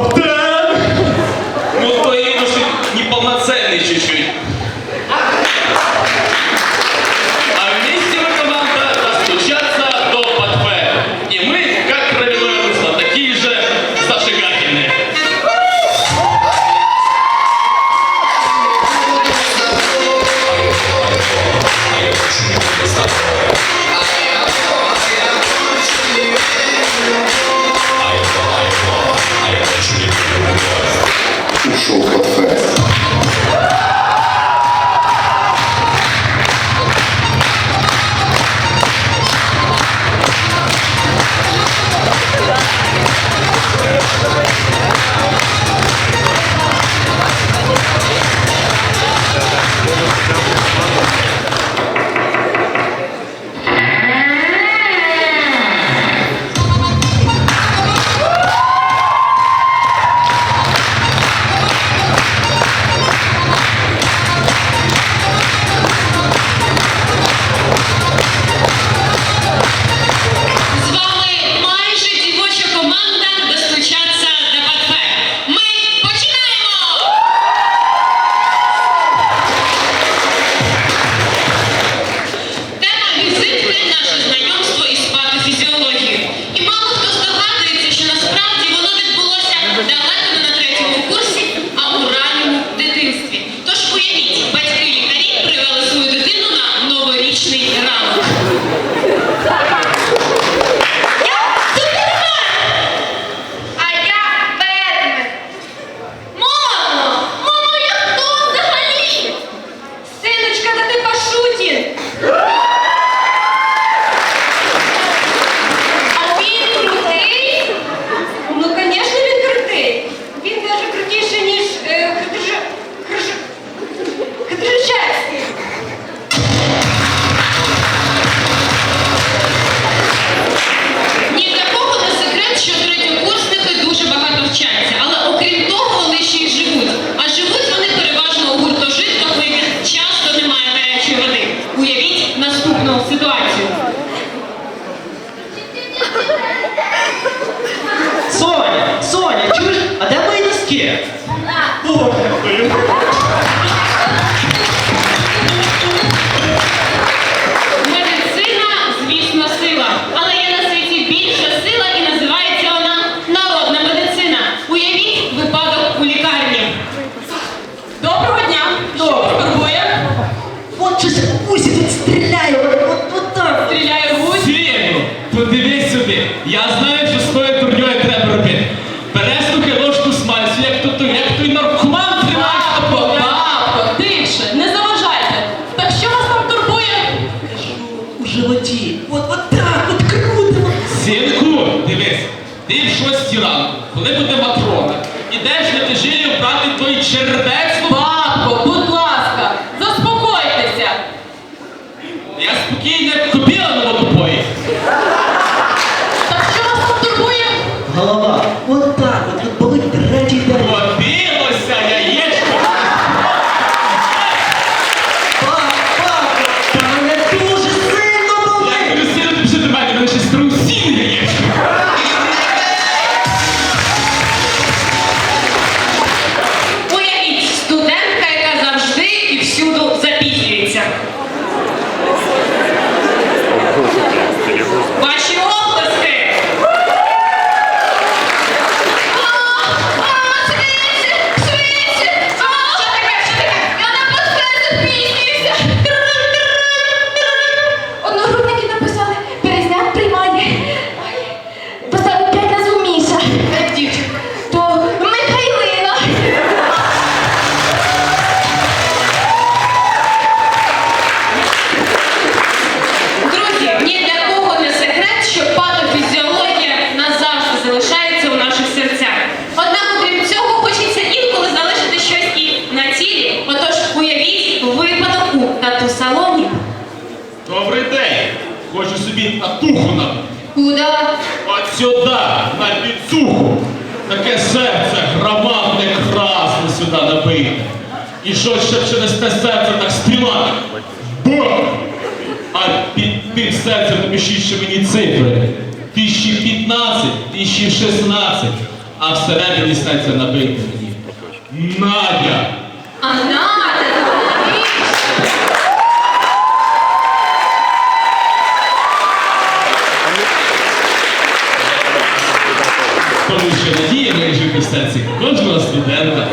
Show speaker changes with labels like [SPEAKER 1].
[SPEAKER 1] Yeah. пів шості ранку, коли буде матрона, ідеш на тяжію брати той червець.
[SPEAKER 2] Бабко, будь ласка, заспокойтеся.
[SPEAKER 1] Я спокійно. собі татуху надо.
[SPEAKER 2] Куда?
[SPEAKER 1] От сюда, на підсуху. Таке серце громадне, красне сюди набите. І що ще через те серце так стріла? Бог! А під тим серцем поміщіть ще мені цифри. 1015, 1016, а всередині серця набите мені. Надя!
[SPEAKER 2] А
[SPEAKER 1] Надя! найголовніша надія моїх випускаців кожного студента.